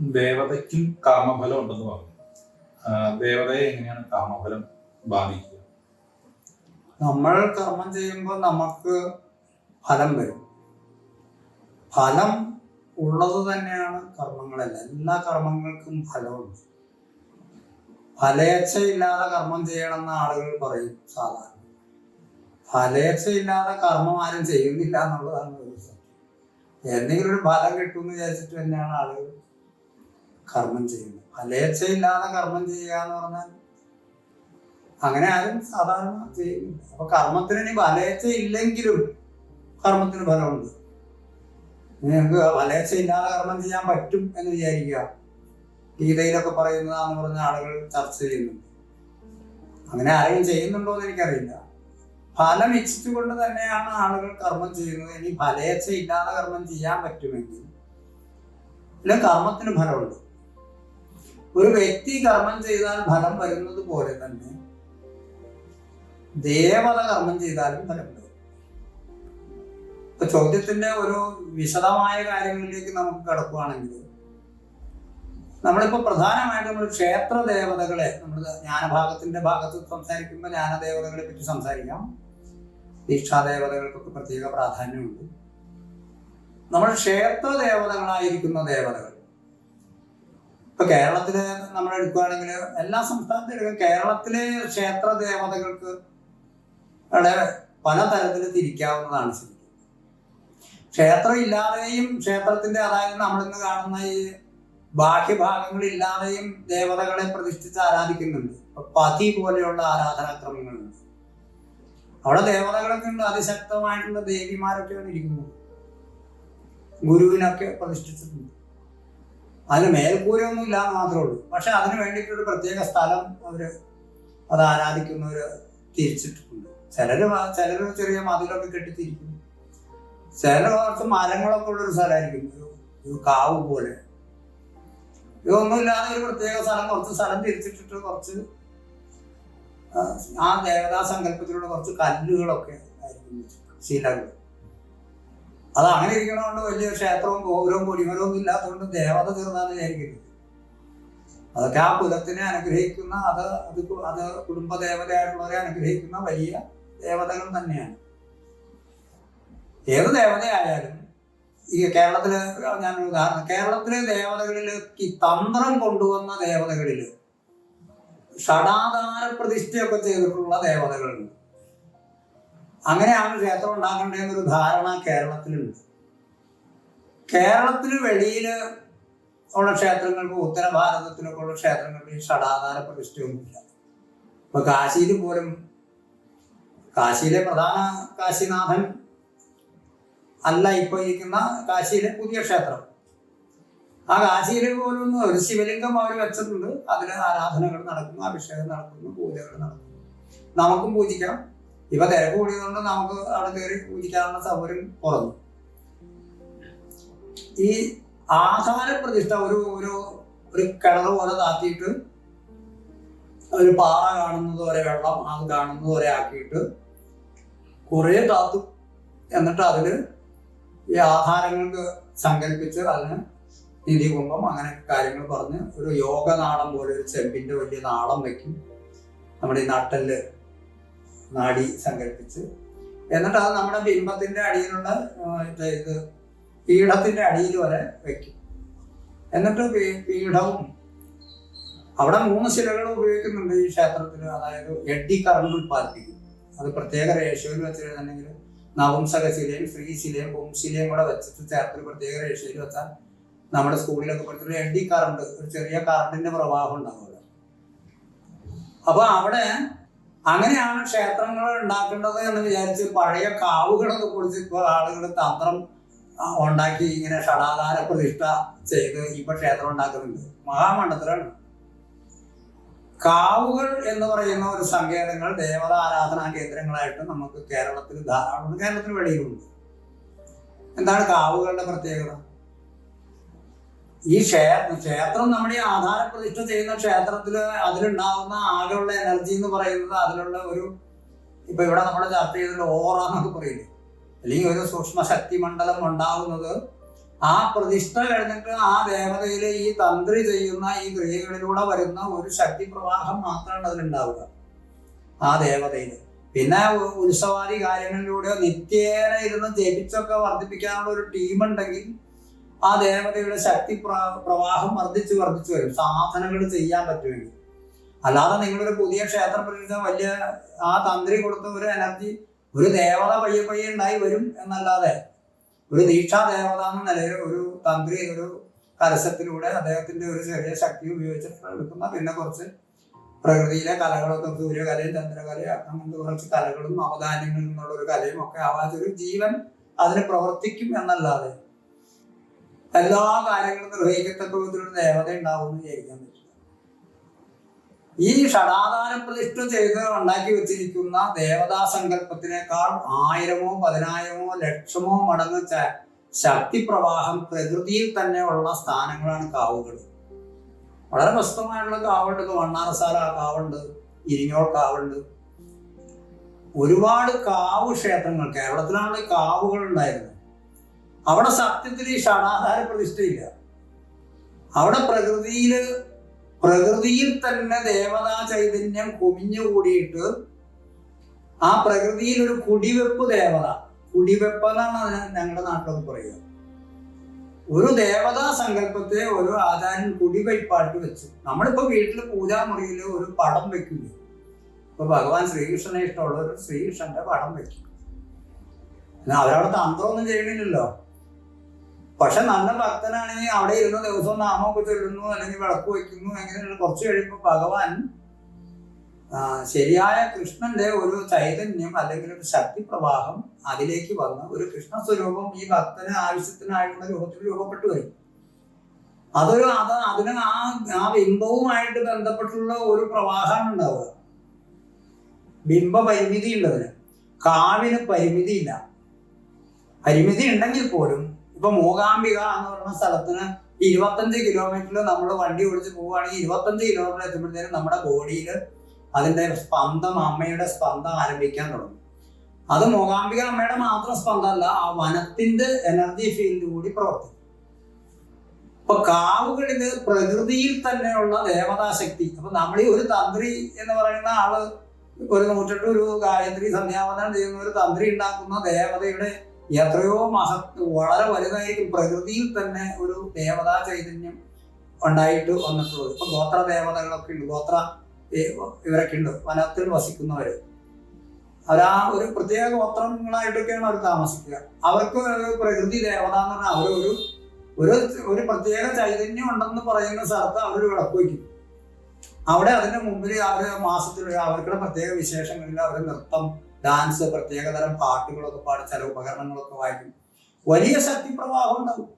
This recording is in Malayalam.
ദേവതയ്ക്കും കർമ്മഫലം ഉണ്ടെന്ന് പറഞ്ഞു. ദേവതയെ എങ്ങനെയാണ് കർമ്മഫലം ബാധിക്കുക? നമ്മൾ കർമ്മം ചെയ്യുമ്പോൾ നമുക്ക് ഫലം വരും. ഫലം ഉള്ളത് തന്നെയാണ് കർമ്മങ്ങളെല്ലാം. എല്ലാ കർമ്മങ്ങൾക്കും ഫലമുണ്ട്. ഫലേച്ഛയില്ലാതെ കർമ്മം ചെയ്യണമെന്ന് ആളുകൾ പറയും സാധാരണ. ഫലേച്ഛയില്ലാതെ കർമ്മം ആരും ചെയ്യുന്നില്ല എന്നുള്ളതാണ് എന്തെങ്കിലും ഒരു ഫലം കിട്ടുമെന്ന് വിചാരിച്ചിട്ട് തന്നെയാണ് ആളുകൾ കർമ്മം ചെയ്യുന്നു. ഫലേച്ഛയില്ലാതെ കർമ്മം ചെയ്യുക എന്ന് പറഞ്ഞാൽ അങ്ങനെ ആരും സാധാരണ ചെയ്യുന്നില്ല. അപ്പൊ കർമ്മത്തിന് ഇനി ഫലേച്ഛ ഇല്ലെങ്കിലും കർമ്മത്തിന് ഫലമുണ്ട്. നിങ്ങൾക്ക് ഫലേച്ഛ ഇല്ലാതെ കർമ്മം ചെയ്യാൻ പറ്റും എന്ന് വിചാരിക്കുക. ഗീതയിലൊക്കെ പറയുന്നതാന്ന് പറഞ്ഞ ആളുകൾ ചർച്ച ചെയ്യുന്നുണ്ട്. അങ്ങനെ ആരെങ്കിലും ചെയ്യുന്നുണ്ടോ എന്ന് എനിക്കറിയില്ല. ഫലം ഇച്ഛിച്ചുകൊണ്ട് തന്നെയാണ് ആളുകൾ കർമ്മം ചെയ്യുന്നത്. ഇനി ഫലേച്ഛ ഇല്ലാതെ കർമ്മം ചെയ്യാൻ പറ്റുമെങ്കിൽ ഇല്ല കർമ്മത്തിന് ഫലമുണ്ട്. ഒരു വ്യക്തി കർമ്മം ചെയ്താൽ ഫലം വരുന്നത് പോലെ തന്നെ ദേവത കർമ്മം ചെയ്താലും ഫലം വരും. ഇപ്പൊ ചോദ്യത്തിന്റെ ഒരു വിശദമായ കാര്യങ്ങളിലേക്ക് നമുക്ക് കടക്കുകയാണെങ്കിൽ നമ്മളിപ്പോ പ്രധാനമായിട്ട് നമ്മൾ ക്ഷേത്ര ദേവതകളെ നമ്മൾ ജ്ഞാനഭാഗത്തിന്റെ ഭാഗത്ത് സംസാരിക്കുമ്പോൾ ജ്ഞാനദേവതകളെ പറ്റി സംസാരിക്കാം. ദീക്ഷാദേവതകൾക്കൊക്കെ പ്രത്യേക പ്രാധാന്യമുണ്ട്. നമ്മൾ ക്ഷേത്ര ദേവതകളായിരിക്കുന്ന ദേവതകൾ ഇപ്പൊ കേരളത്തിൽ നമ്മൾ എടുക്കുകയാണെങ്കിൽ എല്ലാ സംസ്ഥാനത്തിലും കേരളത്തിലെ ക്ഷേത്ര ദേവതകൾക്ക് പല തരത്തിൽ തിരിക്കാവുന്നതാണ് ശരിക്കും ക്ഷേത്രം ഇല്ലാതെയും ക്ഷേത്രത്തിന്റെ അതായത് നമ്മളിന്ന് കാണുന്ന ഈ ബാഹ്യഭാഗങ്ങളില്ലാതെയും ദേവതകളെ പ്രതിഷ്ഠിച്ച് ആരാധിക്കുന്നുണ്ട്. പതി പോലെയുള്ള ആരാധനാക്രമങ്ങളുണ്ട്. അവിടെ ദേവതകളൊക്കെ ഉണ്ട്. അതിശക്തമായിട്ടുള്ള ദേവിമാരൊക്കെയാണ് ഇരിക്കുന്നത്. ഗുരുവിനൊക്കെ പ്രതിഷ്ഠിച്ചിട്ടുണ്ട്. അതിന് മേൽക്കൂരൊന്നും ഇല്ല മാത്രമേ ഉള്ളൂ. പക്ഷെ അതിന് വേണ്ടിയിട്ടൊരു പ്രത്യേക സ്ഥലം അവർ അത് ആരാധിക്കുന്നവർ തിരിച്ചിട്ടുണ്ട്. ചിലർ ചിലര് ചെറിയ മതിലൊക്കെ കെട്ടിത്തിരിക്കുന്നു. കുറച്ച് മരങ്ങളൊക്കെ ഉള്ളൊരു സ്ഥലമായിരിക്കും. ഒരു ഒരു കാവ് പോലെ. ഇതൊന്നുമില്ലാതെ ഒരു പ്രത്യേക സ്ഥലം കുറച്ച് സ്ഥലം തിരിച്ചിട്ടിട്ട് കുറച്ച് ആ, ദേവതാ സങ്കല്പത്തിലുള്ള കുറച്ച് കല്ലുകളൊക്കെ ആയിരിക്കും ശിലകൾ. അത് അങ്ങനെ ഇരിക്കണോണ്ട് വലിയ ക്ഷേത്രവും ഗോപുരവും കൊടിമരവും ഇല്ലാത്തതുകൊണ്ട് ദേവത തീർന്നാന്ന് വിചാരിക്കരുത്. അതൊക്കെ ആ കുലത്തിനെ അനുഗ്രഹിക്കുന്ന അത് അത് അത് കുടുംബ ദേവതയായിട്ടുള്ളവരെ അനുഗ്രഹിക്കുന്ന വലിയ ദേവതകൾ തന്നെയാണ്. ഏത് ദേവതയായാലും ഈ കേരളത്തിൽ ഞാൻ ഉദാഹരണം കേരളത്തിലെ ദേവതകളിൽ ഈ തന്ത്രം കൊണ്ടുവന്ന ദേവതകളിൽ ഷടാധാര പ്രതിഷ്ഠയൊക്കെ ചെയ്തിട്ടുള്ള ദേവതകളുണ്ട്. അങ്ങനെയാണ് ക്ഷേത്രം ഉണ്ടാക്കേണ്ടതെന്നൊരു ധാരണ കേരളത്തിലുണ്ട്. കേരളത്തിന് വെളിയിൽ ഉള്ള ക്ഷേത്രങ്ങൾക്ക് ഉത്തര ഭാരതത്തിലൊക്കെ ഉള്ള ക്ഷേത്രങ്ങൾക്ക് ഷടാധാര പ്രതിഷ്ഠയൊന്നുമില്ല. ഇപ്പൊ കാശിയിൽ പോലും കാശിയിലെ പ്രധാന കാശിനാഥൻ അല്ല ഇപ്പൊ ഇരിക്കുന്ന കാശിയിലെ പുതിയ ക്ഷേത്രം. ആ കാശിയിൽ പോലും ഒരു ശിവലിംഗം അവർ വെച്ചിട്ടുണ്ട്. അതിൽ ആരാധനകൾ നടക്കുന്നു അഭിഷേകം നടക്കുന്നു പൂജകൾ നടക്കുന്നു. നമുക്കും പൂജിക്കാം. ഇപ്പൊ തിരക്ക് കൂടിയതുകൊണ്ട് നമുക്ക് അവിടെ കയറി പൂജിക്കാനുള്ള സൗകര്യം കുറഞ്ഞു. ഈ ആധാര പ്രതിഷ്ഠ ഒരു ഒരു ഒരു കിണർ പോലെ താത്തിയിട്ട് ഒരു പാറ കാണുന്നത് വരെ വെള്ളം അത് കാണുന്നത് വരെ ആക്കിയിട്ട് കുറേ താത്തു എന്നിട്ട് അതിൽ ഈ ആധാരങ്ങൾക്ക് സങ്കല്പിച്ച് അതിന് നിധി കുംഭം അങ്ങനെ കാര്യങ്ങൾ പറഞ്ഞ് ഒരു യോഗ നാടം പോലെ ഒരു ചെമ്പിന്റെ വലിയ നാളം വെക്കും. നമ്മുടെ ഈ നട്ടൽ നാടി സങ്കല്പിച്ച് എന്നിട്ട് അത് നമ്മുടെ ബിംബത്തിന്റെ അടിയിലുള്ള ഇത് പീഠത്തിന്റെ അടിയിൽ വരെ വെക്കും. എന്നിട്ട് പീഠവും അവിടെ മൂന്ന് ശിലകൾ ഉപയോഗിക്കുന്നുണ്ട് ഈ ക്ഷേത്രത്തിൽ. അതായത് എഡി കറണ്ട് ഉൽപ്പാദിപ്പിക്കും. അത് പ്രത്യേക റേഷ്യോയിൽ വെച്ചിട്ടുണ്ടെങ്കിൽ നവംസക ശിലയും ഫ്രീ ശിലയും പുംശിലയും കൂടെ വെച്ചിട്ട് ചേർത്തൊരു പ്രത്യേക റേഷ്യോയിൽ വെച്ചാൽ നമ്മുടെ സ്കൂളിലൊക്കെ പഠിച്ചിട്ട് എഡി കറണ്ട് ഒരു ചെറിയ കറണ്ടിന്റെ പ്രവാഹം ഉണ്ടാവുമല്ലോ. അപ്പൊ അവിടെ അങ്ങനെയാണ് ക്ഷേത്രങ്ങൾ ഉണ്ടാക്കേണ്ടത് എന്ന് വിചാരിച്ച് പഴയ കാവുകളൊക്കെ കുറിച്ച് ഇപ്പോൾ ആളുകൾ തന്ത്രം ഉണ്ടാക്കി ഇങ്ങനെ ഷടാധാര പ്രതിഷ്ഠ ചെയ്ത് ഇപ്പൊ ക്ഷേത്രം ഉണ്ടാക്കുന്നുണ്ട്. മഹാമണ്ഡത്തിലാണ് കാവുകൾ എന്ന് പറയുന്ന ഒരു സങ്കേതങ്ങൾ ദേവത ആരാധനാ കേന്ദ്രങ്ങളായിട്ട് നമുക്ക് കേരളത്തിൽ ധാരാളം കേരളത്തിന് വെളിയിലുണ്ട്. എന്താണ് കാവുകളുടെ പ്രത്യേകത? ഈ ക്ഷേത്രം ക്ഷേത്രം നമ്മുടെ ആധാര പ്രതിഷ്ഠ ചെയ്യുന്ന ക്ഷേത്രത്തിൽ അതിലുണ്ടാവുന്ന ആകെയുള്ള എനർജി എന്ന് പറയുന്നത് അതിലുള്ള ഒരു ഇപ്പൊ ഇവിടെ നമ്മൾ ചർച്ച ചെയ്തിട്ട് ഓറ എന്നൊക്കെ പറയില്ലേ? അല്ലെങ്കിൽ ഒരു സൂക്ഷ്മ ശക്തി മണ്ഡലം ഉണ്ടാവുന്നത് ആ പ്രതിഷ്ഠ കഴിഞ്ഞിട്ട് ആ ദേവതയിലെ ഈ തന്ത്രി ചെയ്യുന്ന ഈ ക്രിയകളിലൂടെ വരുന്ന ഒരു ശക്തി പ്രവാഹം മാത്രമാണ് അതിലുണ്ടാവുക. ആ ദേവതയിൽ പിന്നെ ഉത്സവാദി കാര്യങ്ങളിലൂടെ നിത്യേന ഇരുന്ന് ജപിച്ചൊക്കെ വർദ്ധിപ്പിക്കാനുള്ള ഒരു ടീം ഉണ്ടെങ്കിൽ ആ ദേവതയുടെ ശക്തി പ്രവാഹം വർദ്ധിച്ചു വർദ്ധിച്ചു വരും. സാധനങ്ങൾ ചെയ്യാൻ പറ്റുമെങ്കിൽ അല്ലാതെ നിങ്ങളൊരു പുതിയ ക്ഷേത്രം പ്രതിഷ്ഠ വലിയ ആ തന്ത്രി കൊടുത്ത ഒരു എനർജി ഒരു ദേവത പയ്യെ പയ്യെ ഉണ്ടായി വരും എന്നല്ലാതെ ഒരു ദീക്ഷാ ദേവത എന്ന നിലയിൽ ഒരു തന്ത്രി ഒരു കലശത്തിലൂടെ അദ്ദേഹത്തിന്റെ ഒരു ചെറിയ ശക്തി ഉപയോഗിച്ചിട്ട് എടുക്കുന്ന പിന്നെ കുറച്ച് പ്രകൃതിയിലെ കലകളൊക്കെ സൂര്യകലയും ചന്ദ്രകലയും അങ്ങനത്തെ കുറച്ച് കലകളും അവധാന്യങ്ങളിൽ നിന്നുള്ള ഒരു കലയും ഒക്കെ ഒരു ജീവൻ അതിന് പ്രവർത്തിക്കും എന്നല്ലാതെ എല്ലാ കാര്യങ്ങളും നിർവഹിക്കത്തക്ക വിധത്തിലൊരു ദേവത ഉണ്ടാവും എന്ന് വിചാരിക്കാൻ പറ്റില്ല. ഈ ഷടാധാര പ്രതിഷ്ഠ ചെയ്ത് ഉണ്ടാക്കി വെച്ചിരിക്കുന്ന ദേവതാ സങ്കല്പത്തിനേക്കാൾ ആയിരമോ പതിനായിരമോ ലക്ഷമോ മടങ്ങ് ശക്തി പ്രവാഹം പ്രകൃതിയിൽ തന്നെ ഉള്ള സ്ഥാനങ്ങളാണ് കാവുകൾ. വളരെ പ്രസ്തമായിട്ടുള്ള കാവുണ്ട്. ഇപ്പൊ വണ്ണാറസാല കാവുണ്ട് ഇരിഞ്ഞോൾ കാവുണ്ട്. ഒരുപാട് കാവ് ക്ഷേത്രങ്ങൾ കേരളത്തിലാണ് കാവുകൾ ഉണ്ടായിരുന്നത്. അവിടെ സത്യത്തിൽ ഈ ഷണാഹാര പ്രതിഷ്ഠയില്ല. അവിടെ പ്രകൃതിയിൽ പ്രകൃതിയിൽ തന്നെ ദേവതാ ചൈതന്യം കുമിഞ്ഞു കൂടിയിട്ട് ആ പ്രകൃതിയിൽ ഒരു കുടിവെപ്പ് ദേവത കുടിവെപ്പ് എന്നാണ് ഞങ്ങളുടെ നാട്ടിലൊക്കെ പറയുക. ഒരു ദേവതാ സങ്കല്പത്തെ ഒരു ആചാര്യൻ കുടിവയ്പായിട്ട് വെച്ചു നമ്മളിപ്പോ വീട്ടിൽ പൂജാമുറിയിൽ ഒരു പടം വെക്കില്ലേ? ഇപ്പൊ ഭഗവാൻ ശ്രീകൃഷ്ണനെ ഇഷ്ടമുള്ളവർ ശ്രീകൃഷ്ണന്റെ പടം വെക്കും. അവരവിടെ തന്ത്രമൊന്നും ചെയ്യണില്ലല്ലോ പക്ഷെ നല്ല ഭക്തനാണെങ്കിൽ അവിടെ ഇരുന്ന് ദിവസവും നാമമൊക്കെ ചൊല്ലുന്നു അല്ലെങ്കിൽ വിളക്ക് വയ്ക്കുന്നു അങ്ങനെ കുറച്ച് കഴിയുമ്പോൾ ഭഗവാൻ ശരിയായ കൃഷ്ണന്റെ ഒരു ചൈതന്യം അല്ലെങ്കിൽ ഒരു ശക്തി പ്രവാഹം അതിലേക്ക് വന്ന് ഒരു കൃഷ്ണ സ്വരൂപം ഈ ഭക്തന് ആവശ്യത്തിനായിട്ടുള്ള രൂപത്തിൽ രൂപപ്പെട്ടു വരും. അതൊരു അത് അതിന് ആ ആ ബിംബവുമായിട്ട് ബന്ധപ്പെട്ടുള്ള ഒരു പ്രവാഹമാണ് ഉണ്ടാവുക. ബിംബ പരിമിതി ഉള്ളതിന് കാവിന് പരിമിതിയില്ല. പരിമിതി ഉണ്ടെങ്കിൽ പോലും ഇപ്പൊ മൂകാംബിക എന്ന് പറയുന്ന സ്ഥലത്തിന് ഇരുപത്തഞ്ച് കിലോമീറ്ററിൽ നമ്മൾ വണ്ടി ഓടിച്ച് പോവുകയാണെങ്കിൽ ഇരുപത്തഞ്ച് കിലോമീറ്റർ എത്തുമ്പോഴത്തേനും നമ്മുടെ ബോഡിയിൽ അതിന്റെ സ്പന്ദം അമ്മയുടെ സ്പന്ദം ആരംഭിക്കാൻ തുടങ്ങും. അത് മൂകാംബിക അമ്മയുടെ മാത്രം സ്പന്ദമല്ല ആ വനത്തിന്റെ എനർജി ഫീൽഡ് കൂടി പ്രവർത്തിക്കും. ഇപ്പൊ കാവുകളിൽ പ്രകൃതിയിൽ തന്നെയുള്ള ദേവതാശക്തി അപ്പൊ നമ്മൾ ഈ ഒരു തന്ത്രി എന്ന് പറയുന്ന ആൾ ഒരു നൂറ്റെട്ട് ഒരു ഗായത്രി സന്ധ്യാവനം ചെയ്യുന്ന ഒരു തന്ത്രി ഉണ്ടാക്കുന്ന ദേവതയുടെ എത്രയോ മഹ വളരെ വലുതായിരിക്കും. പ്രകൃതിയിൽ തന്നെ ഒരു ദേവതാ ചൈതന്യം ഉണ്ടായിട്ട് വന്നിട്ടുള്ളത്. ഇപ്പൊ ഗോത്ര ദേവതകളൊക്കെ ഉണ്ട്. ഗോത്ര ഇവരൊക്കെ ഉണ്ട്. വനത്തിൽ വസിക്കുന്നവര്. അവരാ ഒരു പ്രത്യേക ഗോത്രങ്ങളായിട്ടൊക്കെയാണ് അവർ താമസിക്കുക. അവർക്ക് പ്രകൃതി ദേവത എന്ന് പറഞ്ഞാൽ അവരൊരു ഒരു ഒരു പ്രത്യേക ചൈതന്യം ഉണ്ടെന്ന് പറയുന്ന സ്ഥലത്ത് അവർ വിളക്ക് വയ്ക്കും. അവിടെ അതിന്റെ മുമ്പിൽ അവർ മാസത്തിൽ അവർക്കുള്ള പ്രത്യേക വിശേഷങ്ങളിൽ അവർ നൃത്തം ഡാൻസ് പ്രത്യേകതരം പാട്ടുകളൊക്കെ പാടി ചില ഉപകരണങ്ങളൊക്കെ വായിക്കും. വലിയ ശക്തി പ്രവാഹം ഉണ്ടാവും.